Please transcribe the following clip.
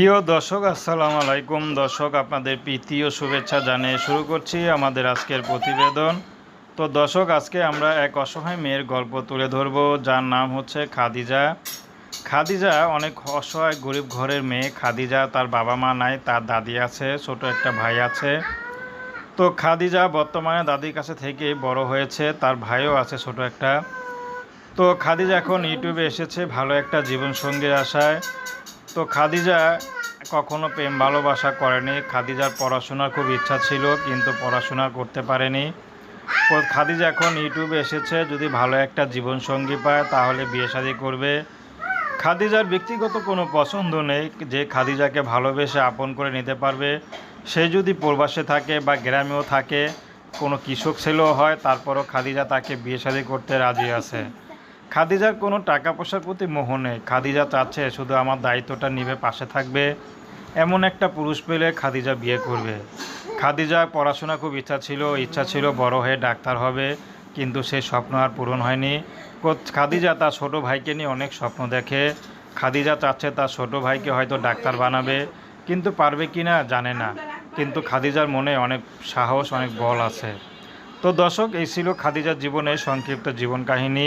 প্রিয় দর্শক, আসসালামু আলাইকুম। দর্শক, আপনাদের প্রীতি শুভেচ্ছা জানিয়ে শুরু করছি আমাদের আজকের প্রতিবেদন। তো দর্শক, আজকে আমরা এক অসহায় মেয়ের গল্প তুলে ধরব, যার নাম হচ্ছে খাদিজা। খাদিজা অনেক অসহায়, গরিব ঘরের মেয়ে। খাদিজা তার বাবা মা নাই, তার দাদি আছে, ছোট একটা ভাই আছে। তো খাদিজা বর্তমানে দাদির কাছে থেকে বড় হয়েছে, তার ভাইও আছে ছোট একটা। তো খাদিজা এখন ইউটিউবে এসেছে ভালো একটা জীবনসঙ্গীর আশায়। তো খাদিজা কখনো প্রেম ভালোবাসা করেনি। খাদিজার পড়াশোনার খুব ইচ্ছা ছিল, কিন্তু পড়াশোনা করতে পারেনি। খাদিজা এখন ইউটিউবে এসেছে, যদি ভালো একটা জীবনসঙ্গী পায় তাহলে বিয়ে শাদী করবে। খাদিজার ব্যক্তিগত কোনো পছন্দ নেই, যে খাদিজাকে ভালোবেসে আপন করে নিতে পারবে। সে যদি প্রবাসে থাকে বা গ্রামেও থাকে, কোনো কৃষক ছেলেও হয়, তারপরও খাদিজা তাকে বিয়ে শাদী করতে রাজি আছে। খাদিজার কোনো টাকা পয়সার প্রতি মোহ নেই। খাদিজা চাচ্ছে শুধু আমার দায়িত্বটা নিবে পাশে থাকবে। এমন একটা পুরুষ পেলে খাদিজা বিয়ে করবে। খাদিজা পড়াশোনা খুব ইচ্ছা ছিল ইচ্ছা ছিল বড় হয়ে ডাক্তার হবে, কিন্তু সেই স্বপ্ন আর পূরণ হয়নি। খাদিজা তার ছোট ভাইকে নিয়ে অনেক স্বপ্ন দেখে। খাদিজা চাচ্ছে তার ছোট ভাইকে হয়তো ডাক্তার বানাবে, কিন্তু পারবে কি না জানে না। কিন্তু খাদিজার মনে অনেক সাহস, অনেক বল আছে। তো দর্শক, এই ছিল খাদিজার জীবনের সংক্ষিপ্ত জীবন কাহিনী।